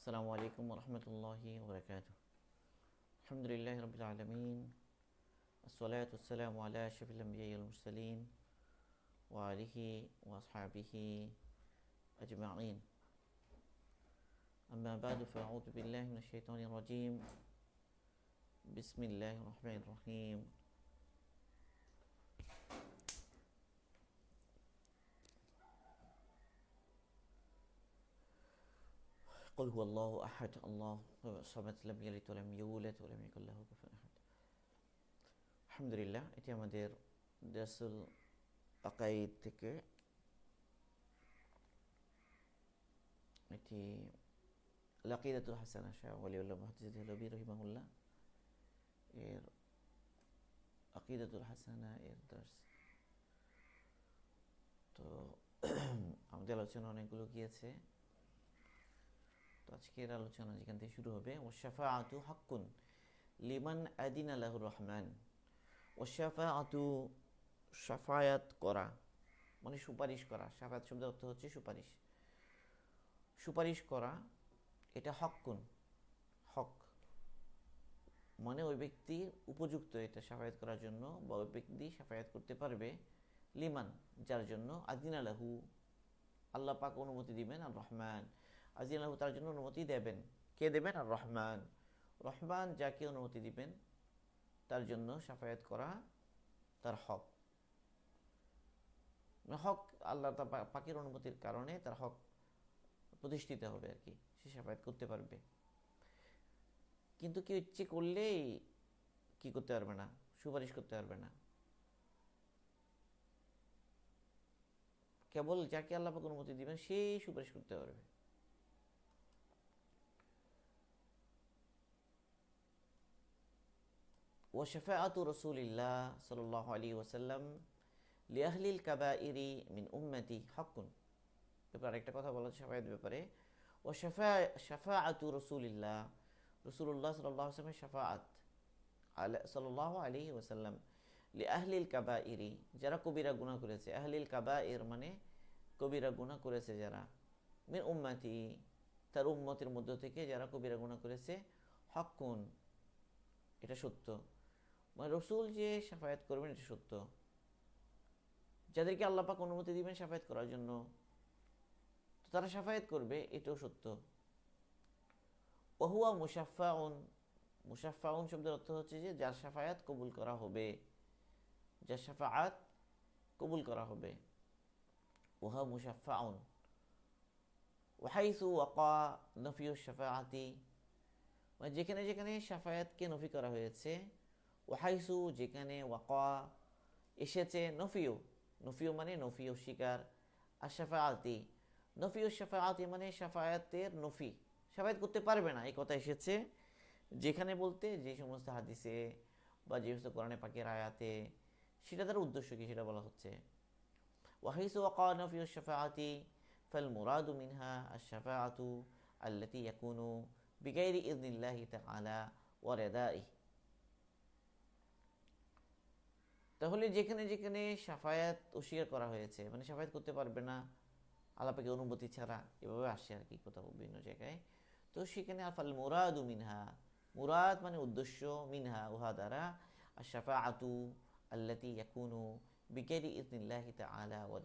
السلام عليكم ورحمة الله وبركاته. الحمد لله رب العالمين الصلاة والسلام على أشرف الأنبياء والمرسلين وآله وأصحابه أجمعين. أما بعد فأعوذ بالله من الشيطان الرجيم. بسم الله الرحمن الرحيم. قل هو الله أحد الله الصمد لم يلد ولم يولد ولم يكن له كفوا أحد আলহামদুলিল্লাহ এটি আমাদের দাসুল আকাইদ থেকে এটি লাকিদাতুল হাসানা শাহ ওয়ালিউল্লাহ মহাজিদ হলবি রহিমাহুল্লাহ এর আকিদাতুল হাসানা এর দাস তো আমাদের আলোচনা অনেকগুলো গিয়েছে তো আজকের আলোচনা যেখান থেকে শুরু হবে ওশাফা আতু হাক্কুন লিমান আদিন আল্লাহুর রহমান। ওশাফা আতু সাফায়াত করা মানে সুপারিশ করা। সাফায়াত শব্দের অর্থ হচ্ছে সুপারিশ। সুপারিশ করা, এটা হকুন হক। মানে ওই ব্যক্তি উপযুক্ত এটা সাফায়াত করার জন্য, বা ওই ব্যক্তি সাফায়াত করতে পারবে লিমান, যার জন্য আদিন আলাহু আল্লাহ পাক অনুমতি দিবেন, আর রহমান। আল্লাহ তার জন্য অনুমতি দেবেন। কে দেবেন? আর রহমান। রহমান যাকে অনুমতি দিবেন, তার জন্য সাফায়াত করা তার হক। মানে হক আল্লাহ পাকের অনুমতির কারণে তার হক প্রতিষ্ঠিত হবে আর কি। সে সাফায়াত করতে পারবে। কিন্তু কেউ ইচ্ছে করলেই কি করতে পারবে না? সুপারিশ করতে পারবে না। কেবল যাকে আল্লাহ পাক অনুমতি দিবেন, সেই সুপারিশ করতে পারবে। ও শেফায়াতু রসুলিল্লাহ সাল আলী ওসাল্লাম লিয়াহলিল কাবা ইরি মিন উম্মতি হকুন ব্যাপারে আরেকটা কথা বলা শেফায়াত ব্যাপারে। ও শেফা শেফা আতু রসুলিল্লাহ রসুল্লাহ সাল্লাহ আসলামের শেফাআত সাল্লাহ আলী ওসাল্লাম লি আহলিল কাবা ইরি যারা কবিরা গুণা করেছে। আহলিল কাবা এর মানে কবিরা গুণা করেছে যারা। মিন উম্মাতি, তার উম্মতের মধ্য থেকে যারা কবিরা গুণা করেছে। হকুন এটা সত্য। মানে রসুল যে সাফায়াত করবেন এটা সত্য। যাদেরকে আল্লাপাক অনুমতি দিবেন সাফায়াত করার জন্য, তো তারা সাফায়াত করবে, এটাও সত্য। ওহুয়া মুসাফাউন মুসাফাউন শব্দের অর্থ হচ্ছে যে যার সাফায়াত কবুল করা হবে, যার সাফায়াত কবুল করা হবে। ওহা মুসাফাউন ওয়াহাইসু ওয়াকা নফিউ সাফায়াতি মানে যেখানে যেখানে সাফায়াতকে নফি করা হয়েছে ওয়াহাইসু, যেখানে ওয়াকা এসেছে নফিও নফিও মানে নফিও শিকার। আর সাফায়াতি নফিও সাফায়াতি মানে সাফায়াতের নফি। সাফায়াত করতে পারবে না, এই কথা এসেছে। যেখানে বলতে যে সমস্ত হাদিসে বা যে সমস্ত কোরআনে পাকের আয়াতে, সেটা তার উদ্দেশ্য কি সেটা বলা হচ্ছে। ওয়াহিসু ওয়াকা নফিউ সাফায়াতি ফাল মুরাদু মিনহা আর সাফায়াতু আল্লাতি ইয়াকুনু বিগাইরি ইদনিল্লাহি তাআলা ওয়া রেদাই তাহলে যেখানে যেখানে সাফায়াত অস্বীকার করা হয়েছে মানে সাফায়াত করতে পারবে না আলাপাকে অনুমতি ছাড়া এভাবে আসে আর কি কোথাও বিভিন্ন জায়গায়। তো সেখানে আফাল মুরাদু মিনহা, মুরাদ মানে উদ্দেশ্য মিনহা, উহা দ্বারা আর সাফা আতু আল্লাতি ইয়াকুনু বিকারি ইদনিল্লাহি তাআলা ওয়া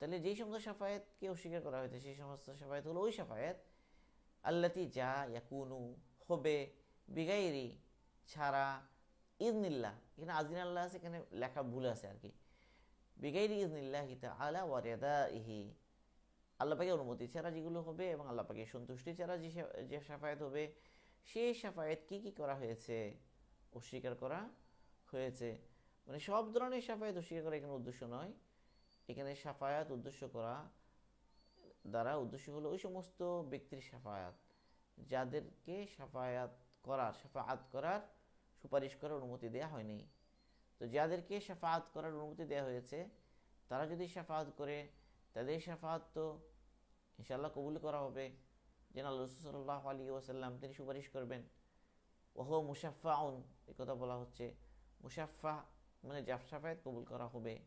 তাহলে যেই সমস্ত সাফায়াতকে অস্বীকার করা হয়েছে, সেই সমস্ত সাফায়াত হলো ওই সাফায়াত, আল্লাতি যা ইয়াকুনু হবে বিগাইরি ছাড়া ইদনিল্লাহ এখানে আজিন আল্লাহ আছে, এখানে লেখা ভুল আছে আর কি। বিগাইরি ইজনিল্লাহ হিতা আলা ওয়ারেদা ইহি আল্লাহ পাকে অনুমতি ছাড়া যেগুলো হবে এবং আল্লাহ পাকে সন্তুষ্টি ছাড়া যে যে সাফায়াত হবে, সেই সাফায়াত কি কি করা হয়েছে অস্বীকার করা হয়েছে। মানে সব ধরনের সাফায়াত অস্বীকার করা এখানে উদ্দেশ্য নয়। এখানে সাফায়াত উদ্দেশ্য করা দ্বারা উদ্দেশ্য হলো ওই সমস্ত ব্যক্তির সাফায়াত। যাদেরকে সাফায়াত করার সাফায়াত করার সুপারিশ করার অনুমতি দেওয়া হয়নি। তো যাদেরকে সাফায়াত করার অনুমতি দেওয়া হয়েছে, তারা যদি সাফায়াত করে, তাদের সাফায়াত তো ইনশাল্লাহ কবুল করা হবে। যেন আল্লাহ সাল্লাহ আলী ওসাল্লাম তিনি সুপারিশ করবেন। ওহ মুসাফাউন এ কথা বলা হচ্ছে। মুসাফা মানে যা সাফায়াত কবুল করা হবে।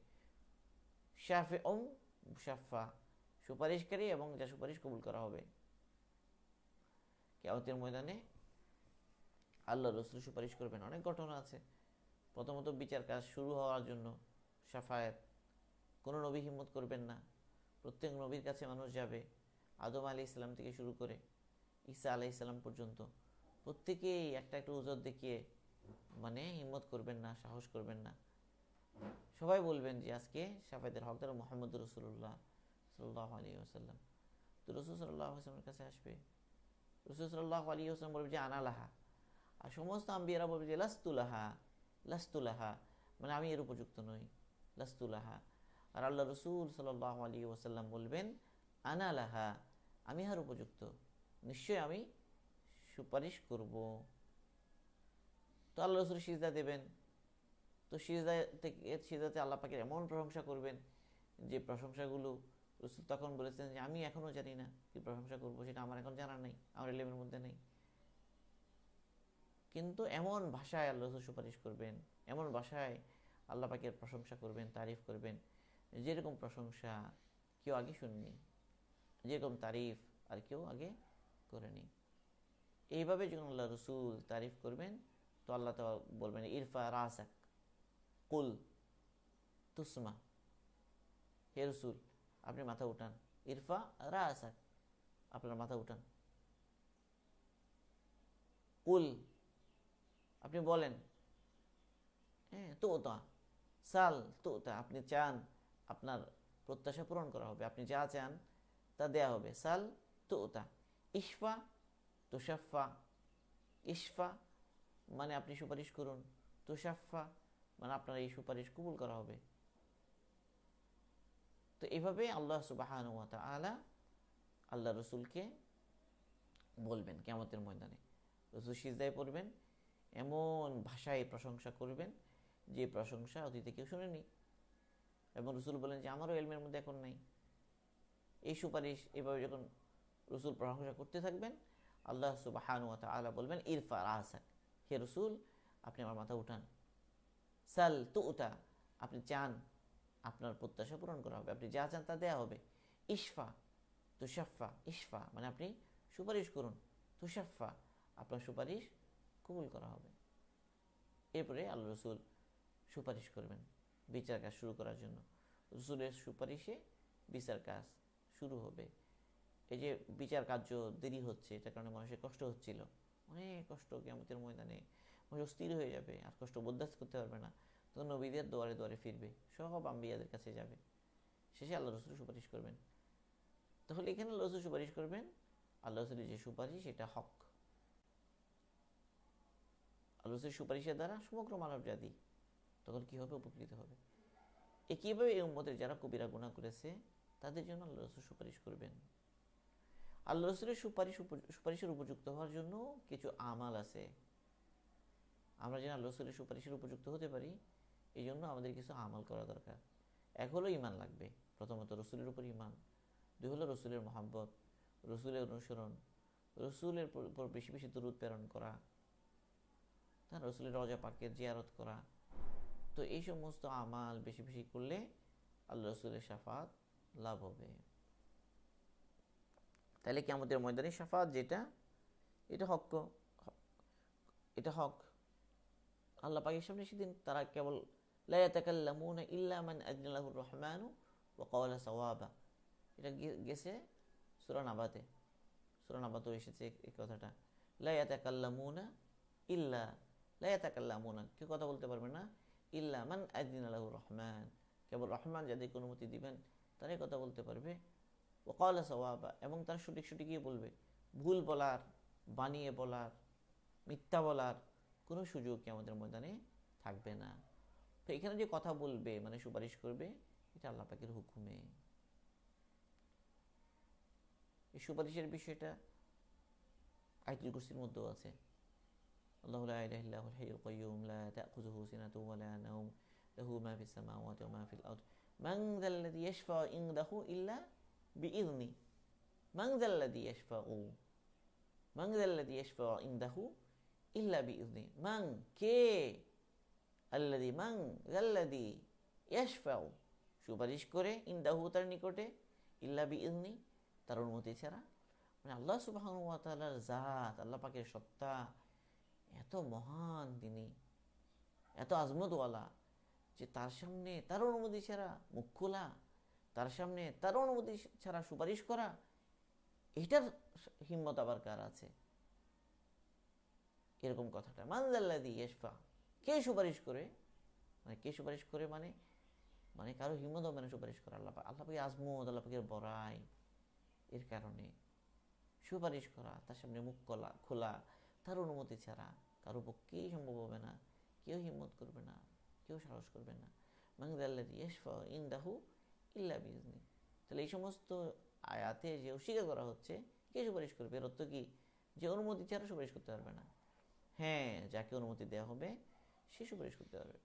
শাফে ওম মুসাফা সুপারিশকারী এবং যা সুপারিশ কবুল করা হবে। কেয়ামতের ময়দানে আল্লাহ রসুল সুপারিশ করবেন। অনেক ঘটনা আছে। প্রথমত বিচার কাজ শুরু হওয়ার জন্য সাফায়াত। কোনো নবী হিম্মত করবেন না। প্রত্যেক নবীর কাছে মানুষ যাবে আদম আলি ইসলাম থেকে শুরু করে ঈসা আলাই ইসলাম পর্যন্ত। প্রত্যেকেই একটা একটা উজর দেখিয়ে মানে হিম্মত করবেন না, সাহস করবেন না। সবাই বলবেন যে আজকে সাফায়দের হকদার মোহাম্মদ রসুল্লাহ সাল্লাহ আলী আসাল্লাম তো রসুল সাল্লাহ আসলামের কাছে আসবে। রসুল সাল্লাহ আলী আসলাম বলবে যে আনালাহা আর সমস্ত আম্বিয়ারা বলবে যে, লাস্তুলাহা লাস্তুলাহা মানে আমি এর উপযুক্ত নই, লাস্তুলাহা। আর আল্লাহ রসুল সাল্লাহ আলী ওসাল্লাম বলবেন আনা আনালাহা, আমি হার উপযুক্ত নিশ্চয় আমি সুপারিশ করব। তো আল্লাহ রসুল সিজদা দেবেন। তো সিজদা থেকে, সিজদাতে আল্লাহ পাকের এমন প্রশংসা করবেন যে, প্রশংসাগুলো রসুল তখন বলেছেন যে, আমি এখনও জানি না কি প্রশংসা করব, সেটা আমার এখন জানা নেই, আমার এলেমের মধ্যে নেই। কিন্তু এমন ভাষায় আল্লাহ সুপারিশ করবেন, এমন ভাষায় আল্লাহ পাকের প্রশংসা করবেন, তারিফ করবেন, যেরকম প্রশংসা কেউ আগে শুননি, যেরকম তারিফ আর কেউ আগে করেনি। এইভাবে যখন আল্লাহ রসুল তারিফ করবেন, তো আল্লাহ তো বলবেন, ইরফা রাসাক, কুল তুসমা, হে রসুল, আপনি মাথা উঠান। ইরফা রাসাক, আপনার মাথা উঠান। কুল আপনি বলেন। হ্যাঁ তো তা সাল তো তা আপনি চান আপনার প্রত্যাশা পূরণ করা হবে। আপনি যা চান তা দেয়া হবে। সাল তো তা ইশফা তুষাফা ইশফা মানে আপনি সুপারিশ করুন। তুষাফা মানে আপনার এই সুপারিশ কবুল করা হবে। তো এভাবে আল্লাহ সুবাহান আলা আল্লাহ রসুলকে বলবেন কেমতের ময়দানে। রসুল সিজদায় পড়বেন। এমন ভাষায় প্রশংসা করবেন যে প্রশংসা অতীতে কেউ শুনেনি। এবং রসুল বলেন যে, আমারও এলমের মধ্যে এখন নাই। এই সুপারিশ এভাবে যখন রসুল প্রশংসা করতে থাকবেন, আল্লাহ সুবাহানুয়াত আলা বলবেন, ইরফা রাহাসাক হে রসুল, আপনি আমার মাথা উঠান। সাল তো উতা আপনি চান আপনার প্রত্যাশা পূরণ করা হবে। আপনি যা চান তা দেওয়া হবে। ইশফা তুষাফা ইশফা। মানে আপনি সুপারিশ করুন। তুষাফা আপনার সুপারিশ কবুল করা হবে। এরপরে আল্লাহ রসুল সুপারিশ করবেন বিচার কাজ শুরু করার জন্য। রসুলের সুপারিশে বিচার কাজ শুরু হবে। এই যে বিচার কার্য দেরি হচ্ছে, এটার কারণে মানুষের কষ্ট হচ্ছিল। অনেক কষ্ট কেমতের ময়দানে। মানুষ অস্থির হয়ে যাবে, আর কষ্ট বরদাস্ত করতে পারবে না। তো নবীদের দোয়ারে দোয়ারে ফিরবে, সব আম্বিয়াদের কাছে যাবে। শেষে আল্লাহ রসুল সুপারিশ করবেন। তাহলে এখানে আল্লাহ রসুল সুপারিশ করবেন। আল্লাহ রসুলের যে সুপারিশ এটা হক। আল্লাহ সুপারিশের দ্বারা সমগ্র মানব জাতি তখন কী হবে? উপকৃত হবে। একইভাবে এই উম্মতের যারা কবিরা গুণা করেছে, তাদের জন্য আল্লাহ রসুল সুপারিশ করবেন। আল্লাহ রসুলের সুপারিশ সুপারিশের উপযুক্ত হওয়ার জন্য কিছু আমাল আছে। আমরা যেন আল্লাহ রসুলের সুপারিশের উপযুক্ত হতে পারি, এই জন্য আমাদের কিছু আমাল করা দরকার। এক হলো ইমান লাগবে। প্রথমত রসুলের উপর ইমান দুই হলো রসুলের মহাব্বত, রসুলের অনুসরণ, রসুলের উপর বেশি বেশি দূরত প্রেরণ করা। রসুলের রজা পাকের জিয়ারত করা। তো এই সমস্ত আমাল বেশি বেশি করলে আল্লাহ রসুলের সাফাত লাভ হবে। তাহলে কি আমাদের ময়দানি সাফাত যেটা, এটা হক এটা হক। আল্লাহ পাকের সামনে সেদিন তারা কেবল লায়াতাকাল্লামুন ইল্লা মান আজনালাহুর রহমানু ওয়া কাওয়ালা সাওয়াবা। এটা গেছে সূরা নাবাতে। সূরা নাবাতেও এসেছে এই কথাটা। লায়াতাকাল্লামুনা ইল্লা লায়াতাকাল্লামুনা কেউ কথা বলতে পারবে না ইল্লা মান আজনালাহুর রহমান কেবল রহমান যাদেরকে অনুমতি দিবেন তারাই কথা বলতে পারবে ওকালা সওয়াবা এবং তার সঠিক সঠিকই বলবে ভুল বলার বানিয়ে বলার মিথ্যা বলার কোনো সুযোগ কি আমাদের ময়দানে থাকবে না। তো এখানে যে কথা বলবে মানে সুপারিশ করবে, এটা আল্লাহ পাকের হুকুমে। এই সুপারিশের বিষয়টা আইতুল কুরসির মধ্যেও আছে। الله لا إله إلا هو الحي القيوم لا تأخذه سنة ولا نوم له ما في السماوات وما في الأرض. من ذا الذي يشفع عنده إلا بإذنه. من ذا الذي يشفع؟ من ذا الذي يشفع عنده إلا بإذنه. من؟ كي. الذي من؟ ذا الذي يشفع. شو بديش كره عنده ترني ইল্লা إلا بإذنه. ترون অনুমতি ছাড়া. মানে আল্লাহ সুবাহ তালার জাত আল্লাহ পাকের সত্তা এত মহান তিনি, এত আজমতওয়ালা যে তার সামনে তার অনুমতি ছাড়া মুখ খোলা, তার সামনে তার অনুমতি ছাড়া সুপারিশ করা, এটার হিম্মত আবার কার আছে? এরকম কথাটা। মানজাল্লাদি ইয়েশফা, কে সুপারিশ করে? মানে কে সুপারিশ করে মানে? মানে কারও হিম্মত হবে না সুপারিশ করা। আল্লাহ আল্লাহ পাকে আজমত, আল্লাহ বড়াই এর কারণে সুপারিশ করা, তার সামনে মুখ খোলা খোলা তার অনুমতি ছাড়া কারও পক্ষেই সম্ভব হবে না। কেউ হিম্মত করবে না, কেউ সাহস করবে না। মাংদাল্লাদি ইয়েশফা ইন্দাহু ইল্লা বিজনি তাহলে এই সমস্ত আয়াতে যে অস্বীকার করা হচ্ছে, কে সুপারিশ করবে? এর অর্থ কি? যে অনুমতি ছাড়া সুপারিশ করতে পারবে না। হ্যাঁ যাকে অনুমতি দেওয়া হবে, সে সুপারিশ করতে পারবে।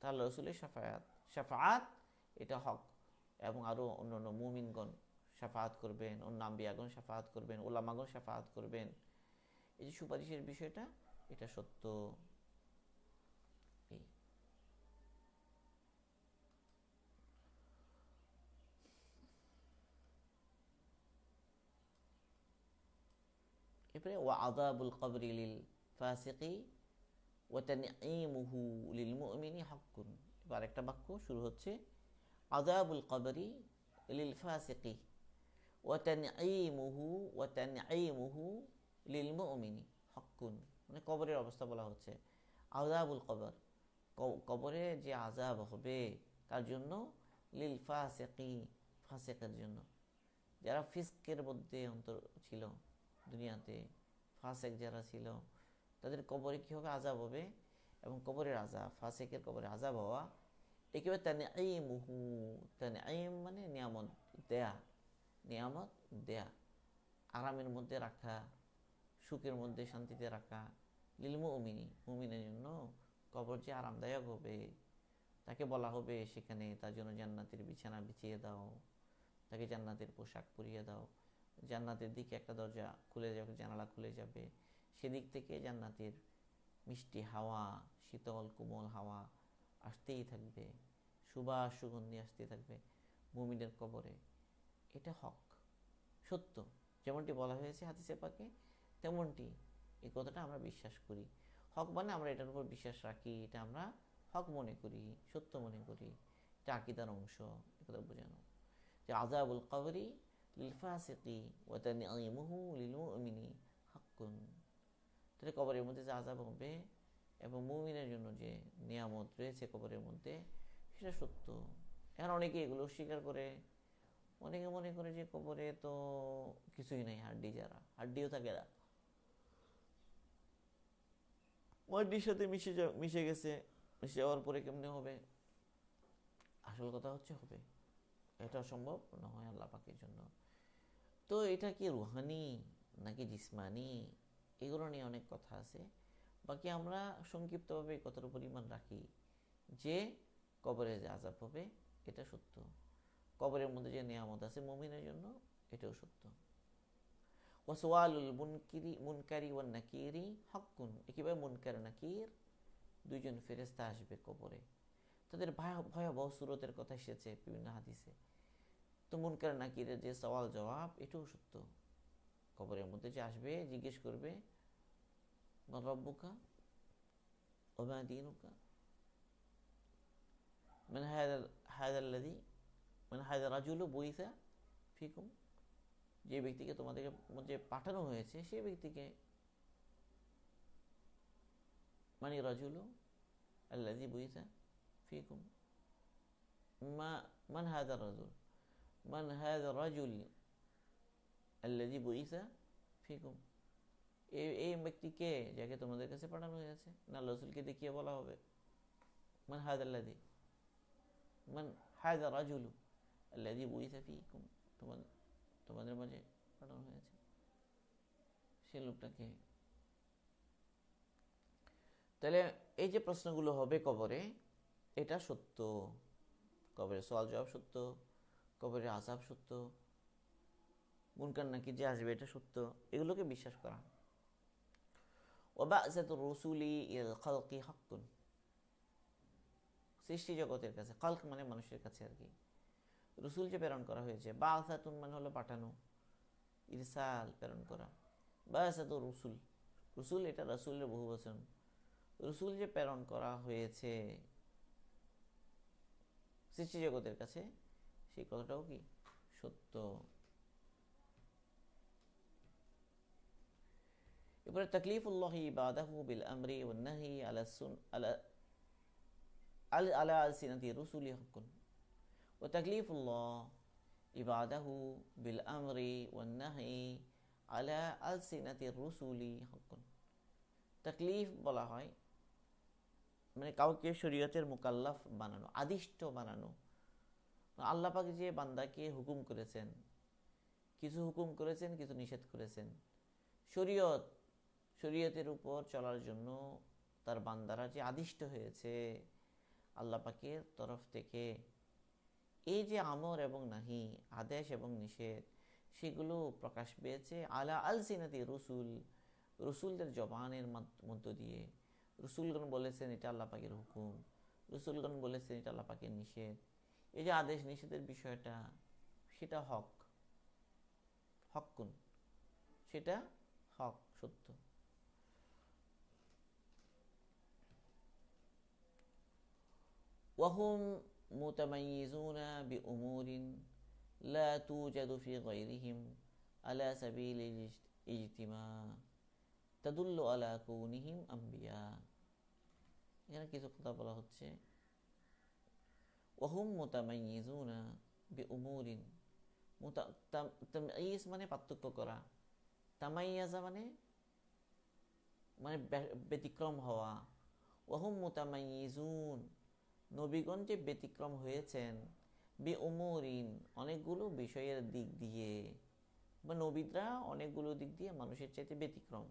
তাহলে রসুলের সাফায়াত সাফায়াত এটা হক। এবং আরও অন্য অন্য মুমিনগণ সাফায়াত করবেন, অন্য আম্বিয়াগণ সাফাত করবেন ওলামাগণ সাফায়াত করবেন। এই যে সুপারিশের বিষয়টা, এটা সত্য। এই। এরপরে, ওয়া আদাবুল কবরি লিল ফাসিকি ওয়া তানঈমুহু লিল মুমিনি হাক্কুন। এবার একটা বাক্য শুরু হচ্ছে আদাবুল কবরি লিল ফাসিকি ওয়া তানঈমুহু ওয়া তানঈমুহু লিল মুমিনি হাক্কুন মানে কবরের অবস্থা বলা হচ্ছে। আদাবুল কবর কবরে যে আজাব হবে, তার জন্য লিল ফাসিকি ফাসিকের জন্য। যারা ফিস্কের মধ্যে অন্তর ছিল দুনিয়াতে, ফাসেক যারা ছিল, তাদের কবরে কী হবে? আজাব হবে। এবং কবরের আজাব ফাসেকের কবরে আজাব হওয়া, একেবারে তানে আইম হু তানে আইম মানে নিয়ামত দেয়া নিয়ামত দেয়া, আরামের মধ্যে রাখা সুখের মধ্যে শান্তিতে রাখা। লিল মুমিনি, মুমিনের জন্য কবর যে আরামদায়ক হবে, তাকে বলা হবে সেখানে তার জন্য জান্নাতের বিছানা বিছিয়ে দাও, তাকে জান্নাতের পোশাক পরিয়ে দাও। জান্নাতের দিকে একটা দরজা খুলে যাবে, জানালা খুলে যাবে। সেদিক থেকে জান্নাতের মিষ্টি হাওয়া, শীতল, কোমল হাওয়া আসতেই থাকবে, সুবাস সুগন্ধি আসতে থাকবে মুমিনের কবরে। এটা হক, সত্য। যেমনটি বলা হয়েছে হাদিসে পাকে তেমনটি, এই কথাটা আমরা বিশ্বাস করি। হক মানে আমরা এটার উপর বিশ্বাস রাখি, এটা আমরা হক মনে করি, সত্য মনে করি, এটা আকিদার অংশ একথা বোঝানো। যে আজাবুল কবরি লিল ফাসিকি ওয়া তানঈমুহু লিল মুমিনি, হাক্কুন। তাহলে কবরের মধ্যে যে আজাব হবে এবং মুমিনের জন্য যে নিয়ামত রয়েছে কবরের মধ্যে, সেটা সত্য। এখন অনেকে এগুলো স্বীকার করে। অনেকে মনে করে যে কবরে তো কিছুই নাই, হাড্ডি যারা, হাড্ডিও থাকে না। হাড্ডির সাথে মিশে মিশে গেছে, মিশে যাওয়ার পরে কেমনে হবে? আসল কথা হচ্ছে হবে। এটা সম্ভব নয় আল্লাহ পাকের জন্য। তো এটা কি রুহানি নাকি জিসমানি? এগুলো নিয়ে অনেক কথা আছে। বাকি আমরা সংক্ষিপ্তভাবে কথার উপর ইমান রাখি যে কবরে যে আজাব হবে, এটা সত্য। কবরের মধ্যে যে নিয়ামত আছে মমিনের জন্য, এটাও সত্য। ওয়াসওয়ালুল মুনকিরি মুনকারি ওয়ান নাকিরি হকুন একেবারে মুনকার নাকির দুইজন ফেরেস্তা আসবে কবরে তাদের ভয়া- ভয়াবহ সুরতের কথা এসেছে বিভিন্ন হাদিসে তো মুনকার নাকিরের যে সওয়াল জবাব এটাও সত্য কবরের মধ্যে যে আসবে জিজ্ঞেস করবে মান রব্বুকা ওমা দিনুকা من هذا هذا الذي من هذا الرجل بعث فيكم যে ব্যক্তিকে তোমাদের মধ্যে পাঠানো হয়েছে সেই ব্যক্তিকে মানে রাজুলু আল্লাজি বুইসা ফিকুম। মা, মান হাদা রাজুল? মান হাদা রাজুল আল্লাজি বুইসা ফিকুম। এই এই ব্যক্তিকে যাকে তোমাদের কাছে পাঠানো হয়েছে? না রসুলকে দেখিয়ে বলা হবে। মান হাদা আল্লাদি মান হাদা রাজুলু আল্লাজি বুইসা ফিকুম। তোমাদের তোমাদের মাঝে পাঠানো হয়েছে। সে লোকটাকে। তাহলে এই যে প্রশ্নগুলো হবে কবরে, এটা সত্য। কবরের সওয়াল জবাব সত্য, কবরের আজাব সত্য, মুনকার নাকি যে আসবে এটা সত্য, এগুলোকে বিশ্বাস করা। ওবাজাত রসুলি ইল খালকি হাক্কুন। সৃষ্টি জগতের কাছে কালক মানে মানুষের কাছে আর কি। রসুল যে প্রেরণ করা হয়েছে বা আসাতুন মানে হলো পাঠানো, ইরসাল প্রেরণ করা বাস এত রসুল রসুল এটা রসুলের বহু বচন রসুল যে প্রেরণ করা হয়েছে সৃষ্টি জগতের কাছে, সেই কথাটাও কি সত্য? এবারে তকলিফুল্লাহ ইবাদাহু বিল আমরি ওয়ান নাহি আলা সুন, আলা, আল, আলা আলসিনাতি রুসুলি হাক্কুন। ইবাদাহু বিল আমরি ওয়ান নাহি আলা আলসিনাতি রুসুলি হাক্কুন তকলিফ বলা হয় মানে কাউকে শরীয়তের মুকাল্লাফ বানানো, আদিষ্ট বানানো। আল্লাহ পাক যে বান্দাকে হুকুম করেছেন, কিছু হুকুম করেছেন, কিছু নিষেধ করেছেন, শরীয়ত, শরীয়তের উপর চলার জন্য তার বান্দারা যে আদিষ্ট হয়েছে, আল্লাহ পাকের তরফ থেকে এই যে আমর এবং নাহি, আদেশ এবং নিষেধ, সেগুলো প্রকাশ পেয়েছে আলা আল সিনাতি রসুল, রসুলদের জবানের মধ্য দিয়ে। রসুলগণ বলেছেন এটা আল্লাহ পাকের হুকুম। রসুলগণ বলেছেন এটা আল্লাহ পাকের নিষেধ। এই যে আদেশ নিষেধের বিষয়টা, সেটা হক। হক্কুন। সেটা হক, সত্য। ওয়াহুম متميزون بأمور لا توجد في غيرهم على سبيل الاجتماع تدل على كونهم أنبياء এখানে কিছু কথা বলা হচ্ছে ওহুম মোতামাইজুনা বি উমুরিন তামাইজ মানে পার্থক্য করা তামাইয়াজা মানে মানে ব্যতিক্রম হওয়া ওহুম মোতামাইজুন নবীগণ যে ব্যতিক্রম হয়েছেন বি উমরিন অনেকগুলো বিষয়ের দিক দিয়ে, বা নবীরা অনেকগুলো দিক দিয়ে মানুষের চাইতে ব্যতিক্রম।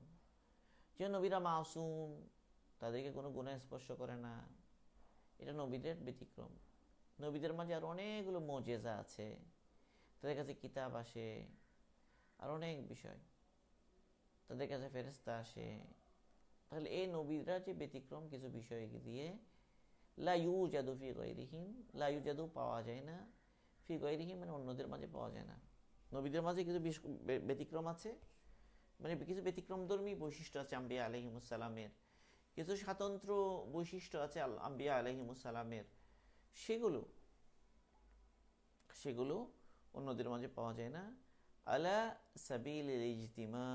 যে নবীরা মাসুম, তাদেরকে কোনো গুণা স্পর্শ করে না। এটা নবীদের ব্যতিক্রম। নবীদের মাঝে আর অনেকগুলো মজেজা আছে। তাদের কাছে কিতাব আসে, আর অনেক বিষয়। তাদের কাছে ফেরেস্তা আসে। তাহলে এই নবীরা যে ব্যতিক্রম কিছু বিষয় দিয়ে লাইউ জাদু ফি গৈরিহিম লাইউ জাদু পাওয়া যায় না। ফি গৈরিহিম মানে অন্যদের মাঝে পাওয়া যায় না। নবীদের মাঝে কিছু ব্যতিক্রম আছে। মানে কিছু ব্যতিক্রমধর্মী বৈশিষ্ট্য আছে আম্বিয়া আলহিমুসালামের কিছু স্বাতন্ত্র বৈশিষ্ট্য আছে আম্বিয়া আলহিমুসালামের সেগুলো সেগুলো অন্যদের মাঝে পাওয়া যায় না। আলা সাবিল ইজতিমা।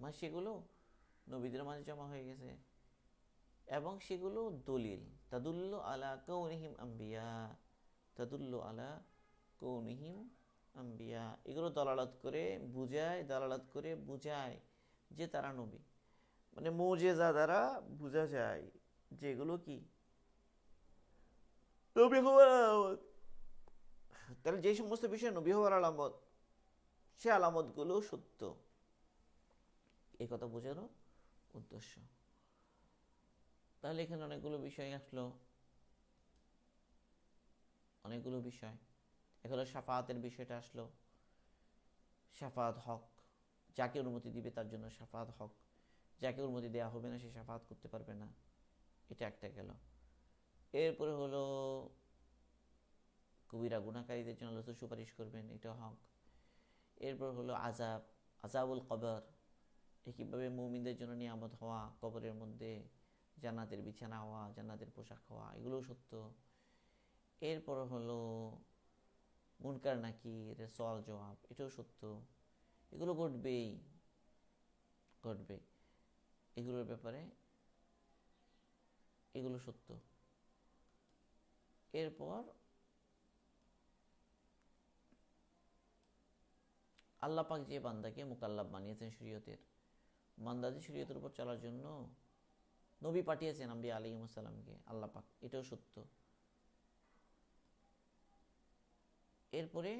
মানে সেগুলো নবীদের মাঝে জমা হয়ে গেছে। এবং সেগুলো দলিল। তাদুল্ল আলা কৌনিহিম আম্বিয়া। তাদুল্ল আলা কৌনিহিম আম্বিয়া। এগুলো দলালত করে বুঝায়, দালালত করে বুঝায় যে তারা নবী। মানে মোজেজা দ্বারা বোঝা যায় যেগুলো কি? নবী হওয়ার আলামত। তাহলে যে সমস্ত বিষয় নবী হওয়ার আলামত, সে আলামতগুলো সত্য। এই কথা বোঝানো উদ্দেশ্য। তাহলে এখানে অনেকগুলো বিষয় আসলো। অনেকগুলো বিষয়। এগুলো সাফাতের বিষয়টা আসলো। সাফাত হক। যাকে অনুমতি দিবে তার জন্য সাফাত হক। যাকে অনুমতি দেওয়া হবে না সে সাফাত করতে পারবে না। এটা একটা গেল। এরপরে হলো কবিরা গুণাকারীদের জন্য লসু সুপারিশ করবেন এটা হক। এরপর হলো আজাব আজাবুল কবর। একইভাবে মৌমিনদের জন্য নিয়ামত হওয়া কবরের মধ্যে জান্নাতের বিছানা হওয়া, জান্নাতের পোশাক হওয়া, এগুলোও সত্য। এরপর হলো মুনকার নাকি সওয়াল জবাব, এটাও সত্য। এগুলো ঘটবেই ঘটবে এগুলোর ব্যাপারে এগুলো সত্য। এরপর আল্লাহ পাক যে বান্দাকে মুকাল্লাব বানিয়েছেন শরীয়তের, বান্দাদের শরীয়তের উপর চলার জন্য নবী পাঠিয়েছেন আম্বি আলিমসাল্লামকে আল্লাহ পাক, এটাও সত্য। এরপরে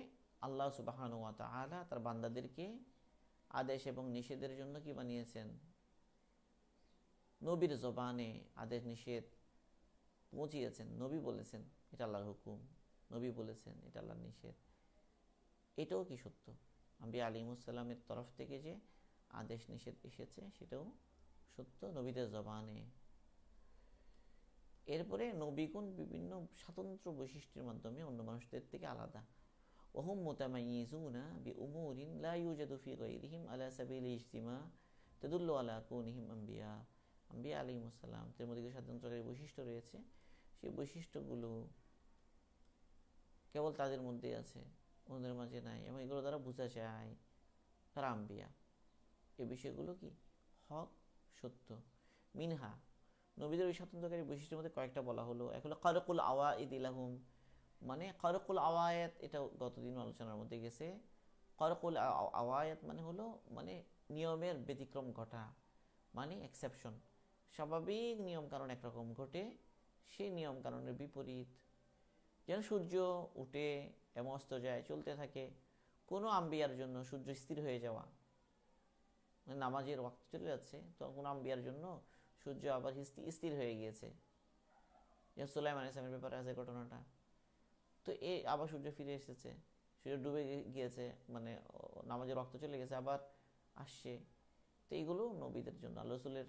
আল্লাহ সুবাহান তালা তার বান্দাদেরকে আদেশ এবং নিষেধের জন্য কি বানিয়েছেন? নবীর জবানে আদেশ নিষেধ পৌঁছিয়েছেন, নবী বলেছেন, এটা আল্লাহর হুকুম, নবী বলেছেন, এটা আল্লাহর নিষেধ। এটাও কি সত্য? আম্বি আলিমুসাল্লামের তরফ থেকে যে আদেশ নিষেধ এসেছে, সেটাও সত্য? নবীদের জবানে। এরপরে নবীগুণ বিভিন্ন স্বতন্ত্র বৈশিষ্ট্যের মাধ্যমে অন্য মানুষদের থেকে আলাদা। ওহম মোতামাইজুনা বি উমুরিন লা ইউজাদু ফি আলা সাবিল ইজতিমা তাদুল্লু আলা কুনহিম আম্বিয়া। আম্বিয়া আলাইহিস সালাম তাদের মধ্যে স্বাতন্ত্রকারী বৈশিষ্ট্য রয়েছে। সেই বৈশিষ্ট্যগুলো কেবল তাদের মধ্যে আছে, অন্যদের মাঝে নাই এবং এগুলো তারা বোঝা যায় তারা আম্বিয়া। এ বিষয়গুলো কি? হক সত্য। মিনহা, নবীদের ওই স্বাতন্ত্রকারী বৈশিষ্ট্যের মধ্যে কয়েকটা বলা হলো। এক হলো খরকুল আওয়া ইদ ইলাহুম মানে খরকুল আওয়ায়াত এটা গতদিন আলোচনার মধ্যে গেছে। খরকুল আ- আওয়ায়াত মানে হলো মানে নিয়মের ব্যতিক্রম ঘটা মানে এক্সেপশন স্বাভাবিক নিয়ম কারণ একরকম ঘটে, সেই নিয়ম কারণের বিপরীত। যেন সূর্য উঠে এবং অস্ত যায়, চলতে থাকে, কোনো আম্বিয়ার জন্য সূর্য স্থির হয়ে যাওয়া নামাজের ওয়াক্ত চলে যাচ্ছে তখন আম্বিয়ার জন্য সূর্য আবার স্থির হয়ে গিয়েছে। যেমন সুলাইমান ইসলামের ব্যাপারে আছে ঘটনাটা। তো এ আবার সূর্য ফিরে এসেছে। সূর্য ডুবে গিয়েছে মানে নামাজের রক্ত চলে গেছে, আবার আসছে। তো এইগুলো নবীদের জন্য রসুলের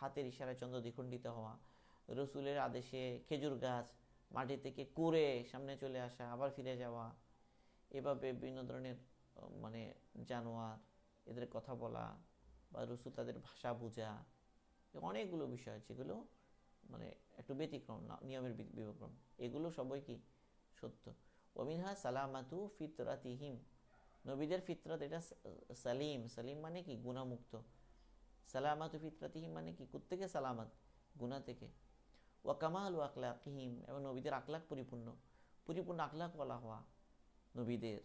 হাতের ইশারায় চন্দ্র দ্বিখণ্ডিত হওয়া, রসুলের আদেশে খেজুর গাছ মাটি থেকে কুড়ে সামনে চলে আসা, আবার ফিরে যাওয়া, এভাবে বিভিন্ন ধরনের মানে জানোয়ার, এদের কথা বলা বা রসুল তাদের ভাষা বোঝা অনেকগুলো বিষয় যেগুলো মানে একটু ব্যতিক্রম নিয়মের বি- বিবক্রম এগুলো সবই কি? সত্য। ওমিনহা সালামাতু ফিতরাতিহিম। নবীদের ফিতরাত এটা সালিম। সালিম মানে কি? গুণামুক্ত। সালামাতু ফিতরাতিহিম মানে কি? কুত্তেকে সালামাত, গুণা থেকে। ওয়া কামাল ও আকলাকিহিম এবং নবীদের আকলাক পরিপূর্ণ। পরিপূর্ণ আকলাক বলা হওয়া নবীদের,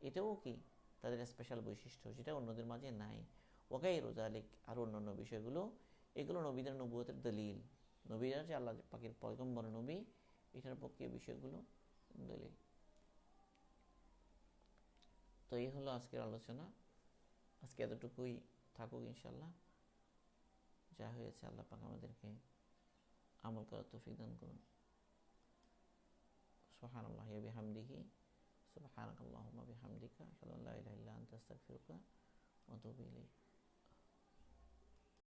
এটাও কি? তাদের স্পেশাল বৈশিষ্ট্য, যেটা অন্যদের মাঝে নাই। ওকাই রোজালিক আর অন্যান্য বিষয়গুলো, এগুলো নবীদের নবুয়তের দলিল। নবীরা যে আল্লাহ পাখির পয়গম্বর, নবী, এটার পক্ষে বিষয়গুলো দলিল। তো এই হলো আজকের আলোচনা। আজকে এতটুকুই থাকুক ইনশাল্লাহ যা হয়েছে আল্লাহ পাক আমাদেরকে আমল করার তৌফিক দান করুন। সুবহান আল্লাহ বিহামদিহি। সুবহানাক আল্লাহুম্মা বিহামদিকা। আশহাদু আল্লা ইলাহা ইল্লা আনতা, আস্তাগফিরুকা